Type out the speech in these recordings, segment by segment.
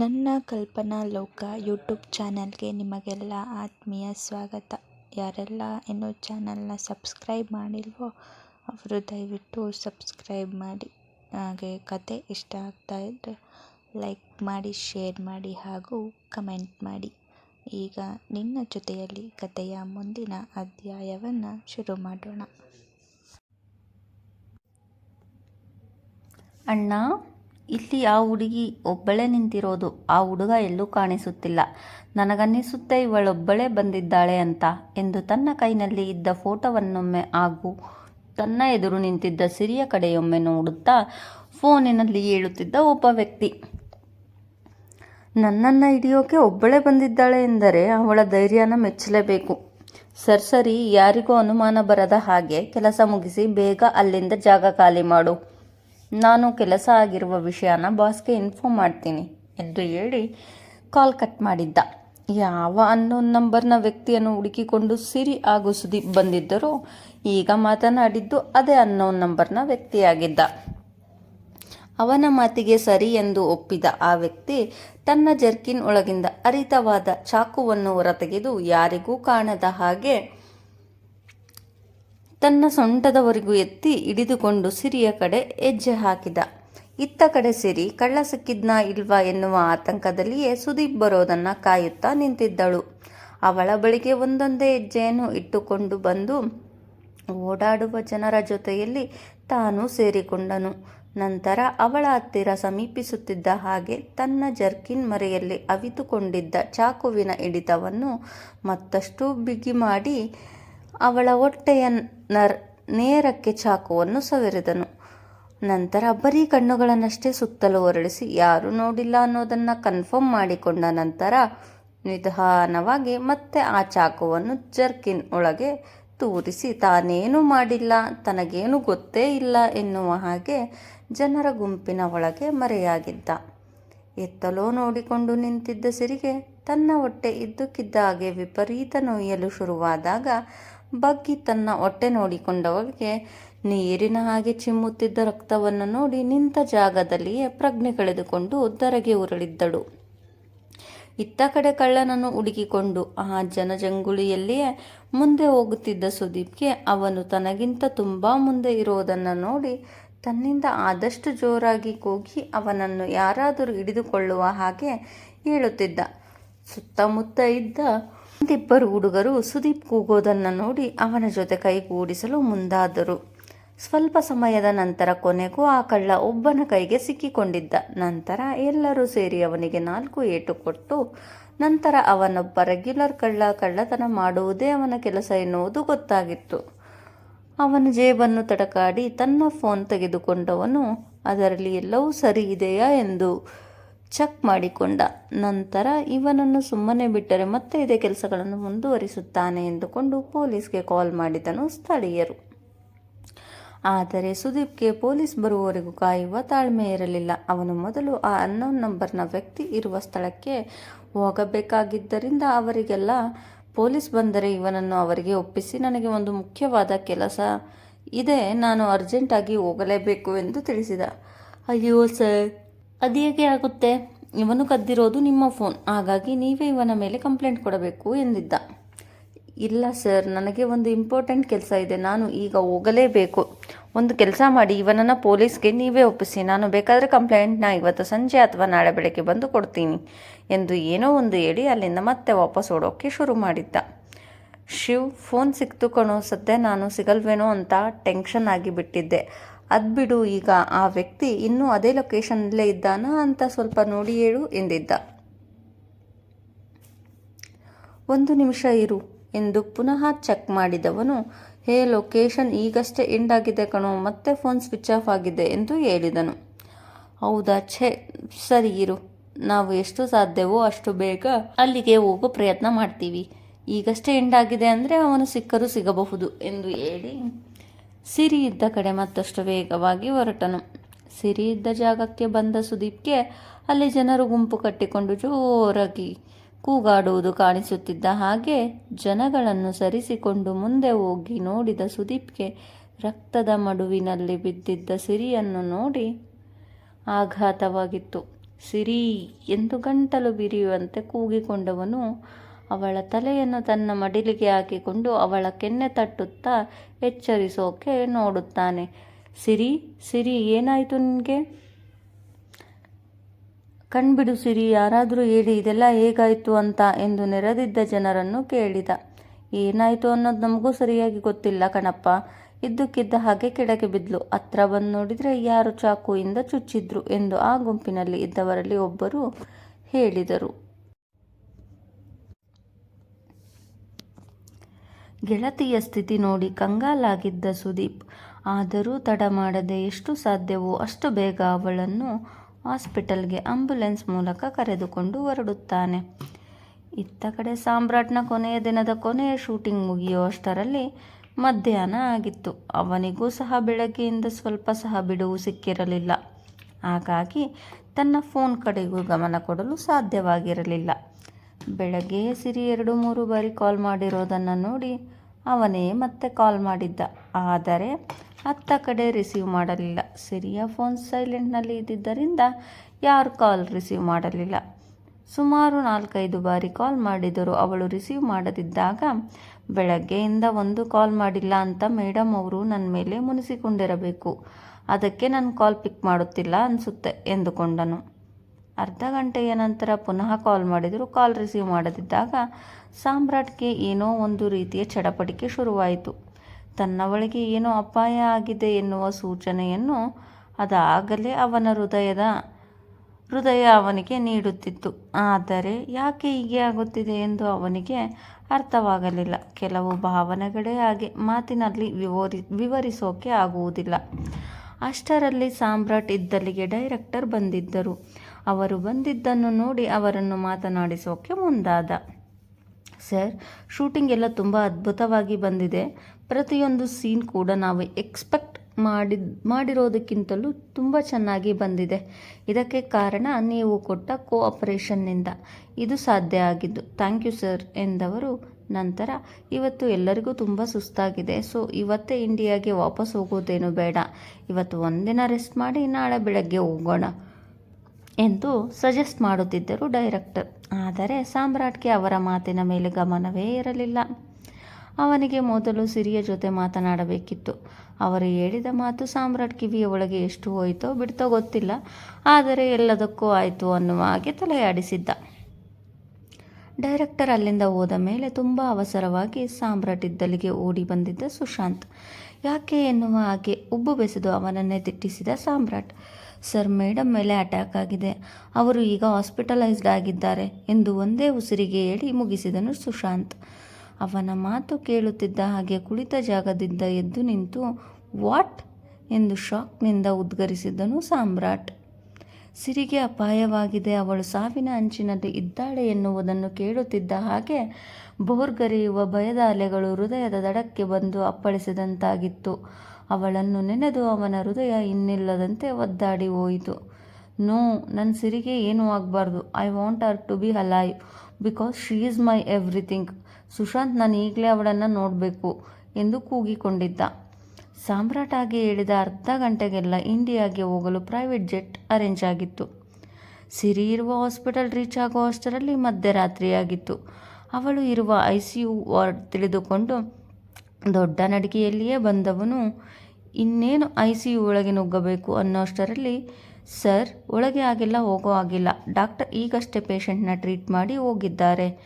ನನ್ನ ಕಲ್ಪನಾ ಲೋಕ ಯೂಟ್ಯೂಬ್ ಚಾನಲ್ಗೆ ನಿಮಗೆಲ್ಲ ಆತ್ಮೀಯ ಸ್ವಾಗತ. ಯಾರೆಲ್ಲ ಇನ್ನೂ ಚಾನಲ್ನ ಸಬ್ಸ್ಕ್ರೈಬ್ ಮಾಡಿಲ್ವೋ ಅವರು ದಯವಿಟ್ಟು ಸಬ್ಸ್ಕ್ರೈಬ್ ಮಾಡಿ. ಹಾಗೆ ಕತೆ ಇಷ್ಟ ಆಗ್ತಾ ಇದ್ದರೆ ಲೈಕ್ ಮಾಡಿ, ಶೇರ್ ಮಾಡಿ ಹಾಗೂ ಕಮೆಂಟ್ ಮಾಡಿ. ಈಗ ನಿನ್ನ ಜೊತೆಯಲ್ಲಿ ಕತೆಯ ಮುಂದಿನ ಅಧ್ಯಾಯವನ್ನು ಶುರು ಮಾಡೋಣ. ಅಣ್ಣ ಇಲ್ಲಿ ಆ ಹುಡುಗಿ ಒಬ್ಬಳೇ ನಿಂತಿರೋದು, ಆ ಹುಡುಗ ಎಲ್ಲೂ ಕಾಣಿಸುತ್ತಿಲ್ಲ. ನನಗನ್ನಿಸುತ್ತೆ ಇವಳೊಬ್ಬಳೇ ಬಂದಿದ್ದಾಳೆ ಅಂತ ಎಂದು ತನ್ನ ಕೈನಲ್ಲಿ ಇದ್ದ ಫೋಟೋವನ್ನೊಮ್ಮೆ ಹಾಗೂ ತನ್ನ ಎದುರು ನಿಂತಿದ್ದ ಸಿರಿಯ ಕಡೆಯೊಮ್ಮೆ ನೋಡುತ್ತಾ ಫೋನಿನಲ್ಲಿ ಹೇಳುತ್ತಿದ್ದ ಒಬ್ಬ ವ್ಯಕ್ತಿ, ನನ್ನನ್ನು ಹಿಡಿಯೋಕೆ ಒಬ್ಬಳೇ ಬಂದಿದ್ದಾಳೆ ಎಂದರೆ ಅವಳ ಧೈರ್ಯನ ಮೆಚ್ಚಲೇಬೇಕು. ಸರ್, ಸರಿ, ಯಾರಿಗೂ ಅನುಮಾನ ಬರದ ಹಾಗೆ ಕೆಲಸ ಮುಗಿಸಿ ಬೇಗ ಅಲ್ಲಿಂದ ಜಾಗ ಖಾಲಿ ಮಾಡು. ನಾನು ಕೆಲಸ ಆಗಿರುವ ವಿಷಯನ ಬಾಸ್ಗೆ ಇನ್ಫಾರ್ಮ್ ಮಾಡ್ತೀನಿ ಎಂದು ಹೇಳಿ ಕಾಲ್ ಕಟ್ ಮಾಡಿದ್ದ. ಯಾವ ಅನ್ನೋನ್ ನಂಬರ್ನ ವ್ಯಕ್ತಿಯನ್ನು ಹುಡುಕಿಕೊಂಡು ಸಿರಿ ಹಾಗೂ ಸುದೀಪ್ ಬಂದಿದ್ದರೂ ಈಗ ಮಾತನಾಡಿದ್ದು ಅದೇ ಅನ್ನೋನ್ ನಂಬರ್ನ ವ್ಯಕ್ತಿಯಾಗಿದ್ದ. ಅವನ ಮಾತಿಗೆ ಸರಿ ಎಂದು ಒಪ್ಪಿದ ಆ ವ್ಯಕ್ತಿ ತನ್ನ ಜರ್ಕಿನ್ ಒಳಗಿಂದ ಅರಿತವಾದ ಚಾಕುವನ್ನು ಹೊರತೆಗೆದು ಯಾರಿಗೂ ಕಾಣದ ಹಾಗೆ ತನ್ನ ಸೊಂಟದವರೆಗೂ ಎತ್ತಿ ಹಿಡಿದುಕೊಂಡು ಸಿರಿಯ ಕಡೆ ಹೆಜ್ಜೆ ಹಾಕಿದ. ಇತ್ತ ಕಡೆ ಸಿರಿ ಕಳ್ಳ ಸಿಕ್ಕಿದ್ನಾ ಇಲ್ವಾ ಎನ್ನುವ ಆತಂಕದಲ್ಲಿಯೇ ಸುದೀಪ್ ಬರೋದನ್ನ ಕಾಯುತ್ತಾ ನಿಂತಿದ್ದಳು. ಅವಳ ಬಳಿಗೆ ಒಂದೊಂದೇ ಹೆಜ್ಜೆಯನ್ನು ಇಟ್ಟುಕೊಂಡು ಬಂದು ಓಡಾಡುವ ಜನರ ಜೊತೆಯಲ್ಲಿ ತಾನು ಸೇರಿಕೊಂಡನು. ನಂತರ ಅವಳ ಹತ್ತಿರ ಸಮೀಪಿಸುತ್ತಿದ್ದ ಹಾಗೆ ತನ್ನ ಜರ್ಕಿನ್ ಮರೆಯಲ್ಲಿ ಅವಿತುಕೊಂಡಿದ್ದ ಚಾಕುವಿನ ಹಿಡಿತವನ್ನು ಮತ್ತಷ್ಟು ಬಿಗಿ ಮಾಡಿ ಅವಳ ಹೊಟ್ಟೆಯ ನರ್, ನೇರಕ್ಕೆ ಚಾಕುವನ್ನು ಸವೆರೆದನು. ನಂತರ ಬರೀ ಕಣ್ಣುಗಳನ್ನಷ್ಟೇ ಸುತ್ತಲೂ ಹೊರಡಿಸಿ, ಯಾರೂ ನೋಡಿಲ್ಲ ಅನ್ನೋದನ್ನು ಕನ್ಫರ್ಮ್ ಮಾಡಿಕೊಂಡ ನಂತರ ನಿಧಾನವಾಗಿ ಮತ್ತೆ ಆ ಚಾಕುವನ್ನು ಜರ್ಕಿನ್ ಒಳಗೆ ತೂರಿಸಿ, ತಾನೇನು ಮಾಡಿಲ್ಲ, ತನಗೇನು ಗೊತ್ತೇ ಇಲ್ಲ ಎನ್ನುವ ಹಾಗೆ ಜನರ ಗುಂಪಿನ ಒಳಗೆ ಮರೆಯಾಗಿದ್ದ. ಎತ್ತಲೋ ನೋಡಿಕೊಂಡು ನಿಂತಿದ್ದ ಸಿರಿಗೆ ತನ್ನ ಹೊಟ್ಟೆ ಇದ್ದಕ್ಕಿದ್ದ ಹಾಗೆ ವಿಪರೀತ ನೋಯಲು ಶುರುವಾದಾಗ ಬಗ್ಗಿ ತನ್ನ ಹೊಟ್ಟೆ ನೋಡಿಕೊಂಡವಳಿಗೆ, ನೀರಿನ ಹಾಗೆ ಚಿಮ್ಮುತ್ತಿದ್ದ ರಕ್ತವನ್ನು ನೋಡಿ ನಿಂತ ಜಾಗದಲ್ಲಿಯೇ ಪ್ರಜ್ಞೆ ಕಳೆದುಕೊಂಡು ಉದ್ದರಗೆ ಉರುಳಿದ್ದಳು. ಇತ್ತ ಕಡೆ ಕಳ್ಳನನ್ನು ಹುಡುಕಿಕೊಂಡು ಆ ಜನಜಂಗುಳಿಯಲ್ಲಿಯೇ ಮುಂದೆ ಹೋಗುತ್ತಿದ್ದ ಸುದೀಪ್ಗೆ ಅವನು ತನಗಿಂತ ತುಂಬ ಮುಂದೆ ಇರೋದನ್ನು ನೋಡಿ ತನ್ನಿಂದ ಆದಷ್ಟು ಜೋರಾಗಿ ಕೂಗಿ ಅವನನ್ನು ಯಾರಾದರೂ ಹಿಡಿದುಕೊಳ್ಳುವ ಹಾಗೆ ಹೇಳುತ್ತಿದ್ದ. ಸುತ್ತಮುತ್ತ ಇದ್ದ ಒಂದಿಬ್ಬರು ಹುಡುಗರು ಸುದೀಪ್ ಕೂಗೋದನ್ನು ನೋಡಿ ಅವನ ಜೊತೆ ಕೈಗೂಡಿಸಲು ಮುಂದಾದರು. ಸ್ವಲ್ಪ ಸಮಯದ ನಂತರ ಕೊನೆಗೂ ಆ ಕಳ್ಳ ಒಬ್ಬನ ಕೈಗೆ ಸಿಕ್ಕಿಕೊಂಡಿದ್ದ. ನಂತರ ಎಲ್ಲರೂ ಸೇರಿ ಅವನಿಗೆ ನಾಲ್ಕು ಏಟು ಕೊಟ್ಟು, ನಂತರ ಅವನೊಬ್ಬ ರೆಗ್ಯುಲರ್ ಕಳ್ಳ ಕಳ್ಳತನ ಮಾಡುವುದೇ ಅವನ ಕೆಲಸ ಎನ್ನುವುದು ಗೊತ್ತಾಗಿತ್ತು. ಅವನ ಜೇಬನ್ನು ತಡಕಾಡಿ ತನ್ನ ಫೋನ್ ತೆಗೆದುಕೊಂಡವನು, ಅದರಲ್ಲಿ ಎಲ್ಲವೂ ಸರಿ ಇದೆಯಾ? ಎಂದು ಚೆಕ್ ಮಾಡಿಕೊಂಡ ನಂತರ ಇವನನ್ನು ಸುಮ್ಮನೆ ಬಿಟ್ಟರೆ ಮತ್ತೆ ಇದೇ ಕೆಲಸಗಳನ್ನು ಮುಂದುವರಿಸುತ್ತಾನೆ ಎಂದುಕೊಂಡು ಪೊಲೀಸ್ಗೆ ಕಾಲ್ ಮಾಡಿದನು ಸ್ಥಳೀಯರು. ಆದರೆ ಸುದೀಪ್ಗೆ ಪೊಲೀಸ್ ಬರುವವರೆಗೂ ಕಾಯುವ ತಾಳ್ಮೆ ಇರಲಿಲ್ಲ. ಅವನು ಮೊದಲು ಆ ಅನ್ನೋನ್ ನಂಬರ್ನ ವ್ಯಕ್ತಿ ಇರುವ ಸ್ಥಳಕ್ಕೆ ಹೋಗಬೇಕಾಗಿದ್ದರಿಂದ ಅವರಿಗೆಲ್ಲ ಪೊಲೀಸ್ ಬಂದರೆ ಇವನನ್ನು ಅವರಿಗೆ ಒಪ್ಪಿಸಿ, ನನಗೆ ಒಂದು ಮುಖ್ಯವಾದ ಕೆಲಸ ಇದೆ. ನಾನು ಅರ್ಜೆಂಟಾಗಿ ಹೋಗಲೇಬೇಕು ಎಂದು ತಿಳಿಸಿದ. ಅಯ್ಯೋ ಸರ್ ಅದು ಹೇಗೆ ಆಗುತ್ತೆ? ಇವನು ಕದ್ದಿರೋದು ನಿಮ್ಮ ಫೋನ್. ಹಾಗಾಗಿ ನೀವೇ ಇವನ ಮೇಲೆ ಕಂಪ್ಲೇಂಟ್ ಕೊಡಬೇಕು ಎಂದಿದ್ದ. ಇಲ್ಲ ಸರ್, ನನಗೆ ಒಂದು ಇಂಪಾರ್ಟೆಂಟ್ ಕೆಲಸ ಇದೆ. ನಾನು ಈಗ ಹೋಗಲೇಬೇಕು. ಒಂದು ಕೆಲಸ ಮಾಡಿ, ಇವನನ್ನು ಪೊಲೀಸ್ಗೆ ನೀವೇ ಒಪ್ಪಿಸಿ. ನಾನು ಬೇಕಾದರೆ ಕಂಪ್ಲೇಂಟ್ನ ಇವತ್ತು ಸಂಜೆ ಅಥವಾ ನಾಳೆ ಬೆಳಗ್ಗೆ ಬಂದು ಕೊಡ್ತೀನಿ ಎಂದು ಏನೋ ಒಂದು ಹೇಳಿ ಅಲ್ಲಿಂದ ಮತ್ತೆ ವಾಪಸ್ ಓಡೋಕ್ಕೆ ಶುರು ಮಾಡಿದ್ದ. ಶಿವ್, ಫೋನ್ ಸಿಕ್ತು ಕಣೋ. ಸದ್ಯ ನಾನು ಸಿಗಲ್ವೇನೋ ಅಂತ ಟೆನ್ಷನ್ ಆಗಿ ಬಿಟ್ಟಿದ್ದೆ. ಅದು ಬಿಡು ಈಗ, ಆ ವ್ಯಕ್ತಿ ಇನ್ನೂ ಅದೇ ಲೊಕೇಶನ್ನಲ್ಲೇ ಇದ್ದಾನಾ ಅಂತ ಸ್ವಲ್ಪ ನೋಡಿ ಹೇಳು ಎಂದಿದ್ದ. ಒಂದು ನಿಮಿಷ ಇರು ಎಂದು ಪುನಃ ಚೆಕ್ ಮಾಡಿದವನು, ಹೇ ಲೊಕೇಶನ್ ಈಗಷ್ಟೇ ಎಂಡ್ ಆಗಿದೆ ಕಣೋ, ಮತ್ತೆ ಫೋನ್ ಸ್ವಿಚ್ ಆಫ್ ಆಗಿದೆ ಎಂದು ಹೇಳಿದನು. ಹೌದಾ, ಛೇ, ಸರಿ ಇರು, ನಾವು ಎಷ್ಟು ಸಾಧ್ಯವೋ ಅಷ್ಟು ಬೇಗ ಅಲ್ಲಿಗೆ ಹೋಗೋ ಪ್ರಯತ್ನ ಮಾಡ್ತೀವಿ. ಈಗಷ್ಟೇ ಎಂಡ್ ಆಗಿದೆ ಅಂದರೆ ಅವನು ಸಿಕ್ಕರೂ ಸಿಗಬಹುದು ಎಂದು ಹೇಳಿ ಸಿರಿ ಇದ್ದ ಕಡೆ ಮತ್ತಷ್ಟು ವೇಗವಾಗಿ ಹೊರಟನು. ಸಿರಿ ಇದ್ದ ಜಾಗಕ್ಕೆ ಬಂದ ಸುದೀಪ್ಗೆ ಅಲ್ಲಿ ಜನರು ಗುಂಪು ಕಟ್ಟಿಕೊಂಡು ಜೋರಾಗಿ ಕೂಗಾಡುವುದು ಕಾಣಿಸುತ್ತಿದ್ದ ಹಾಗೆ ಜನಗಳನ್ನು ಸರಿಸಿಕೊಂಡು ಮುಂದೆ ಹೋಗಿ ನೋಡಿದ ಸುದೀಪ್ಗೆ ರಕ್ತದ ಮಡುವಿನಲ್ಲಿ ಬಿದ್ದಿದ್ದ ಸಿರಿಯನ್ನು ನೋಡಿ ಆಘಾತವಾಗಿತ್ತು. ಸಿರಿ ಎಂದು ಗಂಟಲು ಬಿರಿಯುವಂತೆ ಕೂಗಿಕೊಂಡವನು ಅವಳ ತಲೆಯನ್ನು ತನ್ನ ಮಡಿಲಿಗೆ ಹಾಕಿಕೊಂಡು ಅವಳ ಕೆನ್ನೆ ತಟ್ಟುತ್ತಾ ಎಚ್ಚರಿಸೋಕೆ ನೋಡುತ್ತಾನೆ. ಸಿರಿ ಸಿರಿ, ಏನಾಯಿತು ನಿನಗೆ? ಕಣ್ಬಿಡು ಸಿರಿ, ಯಾರಾದರೂ ಹೇಳಿ, ಇದೆಲ್ಲ ಹೇಗಾಯಿತು ಅಂತ ಎಂದು ನೆರೆದಿದ್ದ ಜನರನ್ನು ಕೇಳಿದ. ಏನಾಯಿತು ಅನ್ನೋದು ನಮಗೂ ಸರಿಯಾಗಿ ಗೊತ್ತಿಲ್ಲ ಕಣಪ್ಪ. ಇದ್ದಕ್ಕಿದ್ದ ಹಾಗೆ ಕೆಳಗೆ ಬಿದ್ಲು. ಹತ್ರ ಬಂದು ನೋಡಿದರೆ ಯಾರು ಚಾಕುವಿಂದ ಚುಚ್ಚಿದ್ರು ಎಂದು ಆ ಗುಂಪಿನಲ್ಲಿ ಇದ್ದವರಲ್ಲಿ ಒಬ್ಬರು ಹೇಳಿದರು. ಗೆಳತಿಯ ಸ್ಥಿತಿ ನೋಡಿ ಕಂಗಾಲಾಗಿದ್ದ ಸುದೀಪ್. ಆದರೂ ತಡ ಮಾಡದೆ ಎಷ್ಟು ಸಾಧ್ಯವೋ ಅಷ್ಟು ಬೇಗ ಅವಳನ್ನು ಹಾಸ್ಪಿಟಲ್ಗೆ ಆಂಬ್ಯುಲೆನ್ಸ್ ಮೂಲಕ ಕರೆದುಕೊಂಡು ಹೊರಡುತ್ತಾನೆ. ಇತ್ತ ಕಡೆ ಸಾಮ್ರಾಟ್ನ ಕೊನೆಯ ದಿನದ ಕೊನೆಯ ಶೂಟಿಂಗ್ ಮುಗಿಯೋ ಅಷ್ಟರಲ್ಲಿ ಮಧ್ಯಾಹ್ನ ಆಗಿತ್ತು. ಅವನಿಗೂ ಸಹ ಬೆಳಗ್ಗೆಯಿಂದ ಸ್ವಲ್ಪ ಸಹ ಬಿಡುವು ಸಿಕ್ಕಿರಲಿಲ್ಲ. ಹಾಗಾಗಿ ತನ್ನ ಫೋನ್ ಕಡೆಗೂ ಗಮನ ಕೊಡಲು ಸಾಧ್ಯವಾಗಿರಲಿಲ್ಲ. ಬೆಳಗ್ಗೆ ಸಿರಿ ಎರಡು ಮೂರು ಬಾರಿ ಕಾಲ್ ಮಾಡಿರೋದನ್ನು ನೋಡಿ ಅವನೇ ಮತ್ತೆ ಕಾಲ್ ಮಾಡಿದ್ದ. ಆದರೆ ಅತ್ತ ಕಡೆ ರಿಸೀವ್ ಮಾಡಲಿಲ್ಲ. ಸಿರಿಯ ಫೋನ್ ಸೈಲೆಂಟ್ನಲ್ಲಿ ಇದ್ದಿದ್ದರಿಂದ ಯಾರು ಕಾಲ್ ರಿಸೀವ್ ಮಾಡಲಿಲ್ಲ. ಸುಮಾರು ನಾಲ್ಕೈದು ಬಾರಿ ಕಾಲ್ ಮಾಡಿದರೂ ಅವಳು ರಿಸೀವ್ ಮಾಡದಿದ್ದಾಗ, ಬೆಳಗ್ಗೆಯಿಂದ ಒಂದು ಕಾಲ್ ಮಾಡಿಲ್ಲ ಅಂತ ಮೇಡಮ್ ಅವರು ನನ್ನ ಮೇಲೆ ಮುನಿಸಿಕೊಂಡಿರಬೇಕು. ಅದಕ್ಕೆ ನಾನು ಕಾಲ್ ಪಿಕ್ ಮಾಡುತ್ತಿಲ್ಲ ಅನಿಸುತ್ತೆ ಎಂದುಕೊಂಡನು. ಅರ್ಧ ಗಂಟೆಯ ನಂತರ ಪುನಃ ಕಾಲ್ ಮಾಡಿದರು ಕಾಲ್ ರಿಸೀವ್ ಮಾಡದಿದ್ದಾಗ ಸಾಮ್ರಾಟ್ಗೆ ಏನೋ ಒಂದು ರೀತಿಯ ಚಡಪಡಿಕೆ ಶುರುವಾಯಿತು. ತನ್ನ ಏನೋ ಅಪಾಯ ಆಗಿದೆ ಎನ್ನುವ ಸೂಚನೆಯನ್ನು ಅದಾಗಲೇ ಅವನ ಹೃದಯದ, ಹೃದಯ ಅವನಿಗೆ ನೀಡುತ್ತಿತ್ತು. ಆದರೆ ಯಾಕೆ ಹೀಗೆ ಆಗುತ್ತಿದೆ ಎಂದು ಅವನಿಗೆ ಅರ್ಥವಾಗಲಿಲ್ಲ. ಕೆಲವು ಭಾವನೆಗಳೇ ಹಾಗೆ ಮಾತಿನಲ್ಲಿ ವಿವರಿ, ವಿವರಿಸೋಕೆ ಆಗುವುದಿಲ್ಲ. ಅಷ್ಟರಲ್ಲಿ ಸಾಮ್ರಾಟ್ ಇದ್ದಲ್ಲಿಗೆ ಡೈರೆಕ್ಟರ್ ಬಂದಿದ್ದರು. ಅವರು ಬಂದಿದ್ದನ್ನು ನೋಡಿ ಅವರನ್ನು ಮಾತನಾಡಿಸೋಕೆ ಮುಂದಾದ. ಸರ್, ಶೂಟಿಂಗ್ ಎಲ್ಲ ತುಂಬ ಅದ್ಭುತವಾಗಿ ಬಂದಿದೆ. ಪ್ರತಿಯೊಂದು ಸೀನ್ ಕೂಡ ನಾವು ಎಕ್ಸ್ಪೆಕ್ಟ್ ಮಾಡಿದ, ಮಾಡಿರೋದಕ್ಕಿಂತಲೂ ತುಂಬ ಚೆನ್ನಾಗಿ ಬಂದಿದೆ. ಇದಕ್ಕೆ ಕಾರಣ ನೀವು ಕೊಟ್ಟ ಕೋಆಪರೇಷನ್ನಿಂದ ಇದು ಸಾಧ್ಯ ಆಗಿದ್ದು, ಥ್ಯಾಂಕ್ ಯು ಸರ್ ಎಂದವರು ನಂತರ, ಇವತ್ತು ಎಲ್ಲರಿಗೂ ತುಂಬ ಸುಸ್ತಾಗಿದೆ, ಸೊ ಇವತ್ತೇ ಇಂಡಿಯಾಗೆ ವಾಪಸ್ ಹೋಗೋದೇನು ಬೇಡ. ಇವತ್ತು ಒಂದಿನ ರೆಸ್ಟ್ ಮಾಡಿ, ನಾಳೆ ಬೆಳಗ್ಗೆ ಹೋಗೋಣ. ಎಂದು ಸಜೆಸ್ಟ್ ಮಾಡುತ್ತಿದ್ದರು ಡೈರೆಕ್ಟರ್. ಆದರೆ ಸಾಮ್ರಾಟ್ಗೆ ಅವರ ಮಾತಿನ ಮೇಲೆ ಗಮನವೇ ಇರಲಿಲ್ಲ. ಅವನಿಗೆ ಮೊದಲು ಸಿರಿಯ ಜೊತೆ ಮಾತನಾಡಬೇಕಿತ್ತು. ಅವರು ಹೇಳಿದ ಮಾತು ಸಾಮ್ರಾಟ್ ಕಿವಿಯ ಒಳಗೆ ಎಷ್ಟು ಹೋಯಿತೋ ಬಿಡ್ತೋ ಗೊತ್ತಿಲ್ಲ. ಆದರೆ ಎಲ್ಲದಕ್ಕೂ ಆಯಿತು ಅನ್ನುವ ಹಾಗೆ ತಲೆಯಾಡಿಸಿದ್ದ. ಡೈರೆಕ್ಟರ್ ಅಲ್ಲಿಂದ ಹೋದ ಮೇಲೆ ತುಂಬ ಅವಸರವಾಗಿ ಸಾಮ್ರಾಟ್ ಇದ್ದಲ್ಲಿಗೆ ಓಡಿ ಬಂದಿದ್ದ ಸುಶಾಂತ್. ಯಾಕೆ ಎನ್ನುವ ಹಾಗೆ ಉಬ್ಬು ಬೆಸೆದು ಅವನನ್ನೇ ತಿಟ್ಟಿಸಿದ ಸಾಮ್ರಾಟ್. ಸರ್ ಮೇಡಮ್ ಮೇಲೆ ಅಟ್ಯಾಕ್ ಆಗಿದೆ. ಅವರು ಈಗ ಹಾಸ್ಪಿಟಲೈಸ್ಡ್ ಆಗಿದ್ದಾರೆ ಎಂದು ಒಂದೇ ಉಸಿರಿಗೆ ಹೇಳಿ ಮುಗಿಸಿದನು ಸುಶಾಂತ್. ಅವನ ಮಾತು ಕೇಳುತ್ತಿದ್ದ ಹಾಗೆ ಕುಳಿತ ಜಾಗದಿಂದ ಎದ್ದು ನಿಂತು, ವಾಟ್? ಎಂದು ಶಾಕ್ನಿಂದ ಉದ್ಗರಿಸಿದನು ಸಾಮ್ರಾಟ್. ಸಿರಿಗೆ ಅಪಾಯವಾಗಿದೆ. ಅವಳು ಸಾವಿನ ಅಂಚಿನಲ್ಲಿ ಇದ್ದಾಳೆ ಎನ್ನುವುದನ್ನು ಕೇಳುತ್ತಿದ್ದ ಹಾಗೆ ಬೋರ್ಗರಿಯುವ ಭಯದ ಅಲೆಗಳು ಹೃದಯದ ದಡಕ್ಕೆ ಬಂದು ಅಪ್ಪಳಿಸಿದಂತಾಗಿತ್ತು. ಅವಳನ್ನು ನೆನೆದು ಅವನ ಹೃದಯ ಇನ್ನಿಲ್ಲದಂತೆ ಒದ್ದಾಡಿ ಹೋಯಿತು. ನೋ ನನ್ನ ಸಿರಿಗೆ ಏನೂ ಆಗಬಾರ್ದು. I want her to be alive because she is my everything. Sushant, ನಾನು ಈಗಲೇ ಅವಳನ್ನು ನೋಡಬೇಕು ಎಂದು ಕೂಗಿಕೊಂಡಿದ್ದ. ಸಾಮ್ರಾಟ್ ಆಗಿ ಹೇಳಿದ ಅರ್ಧ ಗಂಟೆಗೆಲ್ಲ ಇಂಡಿಯಾಗೆ ಹೋಗಲು ಪ್ರೈವೇಟ್ ಜೆಟ್ ಅರೇಂಜ್ ಆಗಿತ್ತು. ಸಿರಿ ಇರುವ ಹಾಸ್ಪಿಟಲ್ ರೀಚ್ ಆಗುವಷ್ಟರಲ್ಲಿ ಮಧ್ಯರಾತ್ರಿಯಾಗಿತ್ತು. ಅವಳು ಇರುವ ಐ ಸಿ ಯು ವಾರ್ಡ್ ತಿಳಿದುಕೊಂಡು ದೊಡ್ಡ ನಡಿಗೆಯಲ್ಲಿಯೇ ಬಂದವನು ಇನ್ನೇನು ಐ ಸಿ ಯು ಒಳಗೆ ನುಗ್ಗಬೇಕು ಅನ್ನೋಷ್ಟರಲ್ಲಿ, ಸರ್, ಒಳಗೆ ಆಗಿಲ್ಲ, ಹೋಗೋ ಆಗಿಲ್ಲ. ಡಾಕ್ಟರ್ ಈಗಷ್ಟೇ ಪೇಷಂಟ್ನ ಟ್ರೀಟ್ ಮಾಡಿ ಹೋಗಿದ್ದಾರೆ.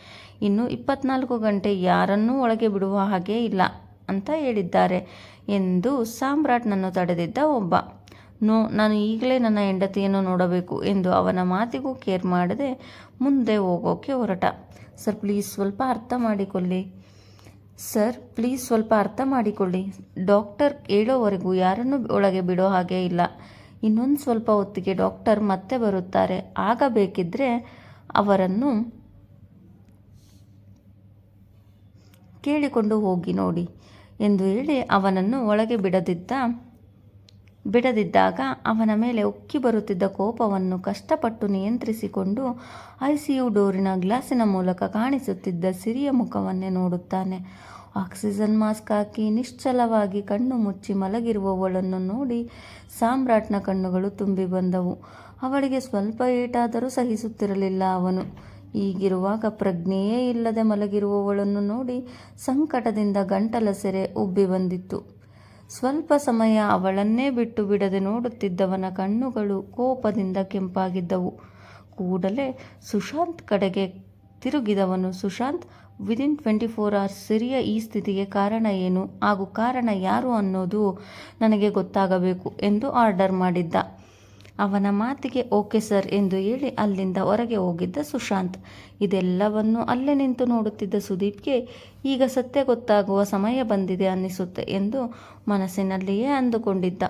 ಇನ್ನು ಇಪ್ಪತ್ನಾಲ್ಕು ಗಂಟೆ ಯಾರನ್ನೂ ಒಳಗೆ ಬಿಡುವ ಹಾಗೆ ಇಲ್ಲ ಅಂತ ಹೇಳಿದ್ದಾರೆ ಎಂದು ಸಾಮ್ರಾಟ್ನನ್ನು ತಡೆದಿದ್ದ ಒಬ್ಬ. ನೋ, ನಾನು ಈಗಲೇ ನನ್ನ ಹೆಂಡತಿಯನ್ನು ನೋಡಬೇಕು ಎಂದು ಅವನ ಮಾತಿಗೂ ಕೇರ್ ಮಾಡದೆ ಮುಂದೆ ಹೋಗೋಕೆ ಹೊರಟ. ಸರ್, ಪ್ಲೀಸ್ ಸ್ವಲ್ಪ ಅರ್ಥ ಮಾಡಿಕೊಳ್ಳಿ. ಸರ್, ಪ್ಲೀಸ್ ಸ್ವಲ್ಪ ಅರ್ಥ ಮಾಡಿಕೊಳ್ಳಿ. ಡಾಕ್ಟರ್ ಹೇಳೋವರೆಗೂ ಯಾರನ್ನು ಒಳಗೆ ಬಿಡೋ ಹಾಗೆ ಇಲ್ಲ. ಇನ್ನೊಂದು ಸ್ವಲ್ಪ ಹೊತ್ತಿಗೆ ಡಾಕ್ಟರ್ ಮತ್ತೆ ಬರುತ್ತಾರೆ. ಆಗ ಬೇಕಿದ್ದರೆ ಅವರನ್ನು ಕೇಳಿಕೊಂಡು ಹೋಗಿ ನೋಡಿ ಎಂದು ಹೇಳಿ ಅವನನ್ನು ಒಳಗೆ ಬಿಡದಿದ್ದ ಬಿಡದಿದ್ದಾಗ ಅವನ ಮೇಲೆ ಉಕ್ಕಿ ಬರುತ್ತಿದ್ದ ಕೋಪವನ್ನು ಕಷ್ಟಪಟ್ಟು ನಿಯಂತ್ರಿಸಿಕೊಂಡು ಐ ಸಿ ಯು ಡೋರಿನ ಗ್ಲಾಸಿನ ಮೂಲಕ ಕಾಣಿಸುತ್ತಿದ್ದ ಸಿರಿಯ ಮುಖವನ್ನೇ ನೋಡುತ್ತಾನೆ. ಆಕ್ಸಿಜನ್ ಮಾಸ್ಕ್ ಹಾಕಿ ನಿಶ್ಚಲವಾಗಿ ಕಣ್ಣು ಮುಚ್ಚಿ ಮಲಗಿರುವವಳನ್ನು ನೋಡಿ ಸಾಮ್ರಾಟ್ನ ಕಣ್ಣುಗಳು ತುಂಬಿ ಬಂದವು. ಅವಳಿಗೆ ಸ್ವಲ್ಪ ಏಟಾದರೂ ಸಹಿಸುತ್ತಿರಲಿಲ್ಲ ಅವನು. ಈಗಿರುವಾಗ ಪ್ರಜ್ಞೆಯೇ ಇಲ್ಲದೆ ಮಲಗಿರುವವಳನ್ನು ನೋಡಿ ಸಂಕಟದಿಂದ ಗಂಟಲ ಸೆರೆ ಉಬ್ಬಿ ಬಂದಿತ್ತು. ಸ್ವಲ್ಪ ಸಮಯ ಅವಳನ್ನೇ ಬಿಟ್ಟು ಬಿಡದೆ ನೋಡುತ್ತಿದ್ದವನ ಕಣ್ಣುಗಳು ಕೋಪದಿಂದ ಕೆಂಪಾಗಿದ್ದವು. ಕೂಡಲೇ ಸುಶಾಂತ್ ಕಡೆಗೆ ತಿರುಗಿದವನು, Sushant within twenty four hours ಸಿರಿಯ ಈ ಸ್ಥಿತಿಗೆ ಕಾರಣ ಏನು? ಹಾಗೂ ಕಾರಣ ಯಾರು ಅನ್ನೋದು ನನಗೆ ಗೊತ್ತಾಗಬೇಕು ಎಂದು ಆರ್ಡರ್ ಮಾಡಿದ್ದ. ಅವನ ಮಾತಿಗೆ ಓಕೆ ಸರ್ ಎಂದು ಹೇಳಿ ಅಲ್ಲಿಂದ ಹೊರಗೆ ಹೋಗಿದ್ದ ಸುಶಾಂತ್. ಇದೆಲ್ಲವನ್ನು ಅಲ್ಲೇ ನಿಂತು ನೋಡುತ್ತಿದ್ದ ಸುದೀಪ್ಗೆ ಈಗ ಸತ್ಯ ಗೊತ್ತಾಗುವ ಸಮಯ ಬಂದಿದೆ ಅನ್ನಿಸುತ್ತೆ ಎಂದು ಮನಸ್ಸಿನಲ್ಲಿಯೇ ಅಂದುಕೊಂಡಿದ್ದ.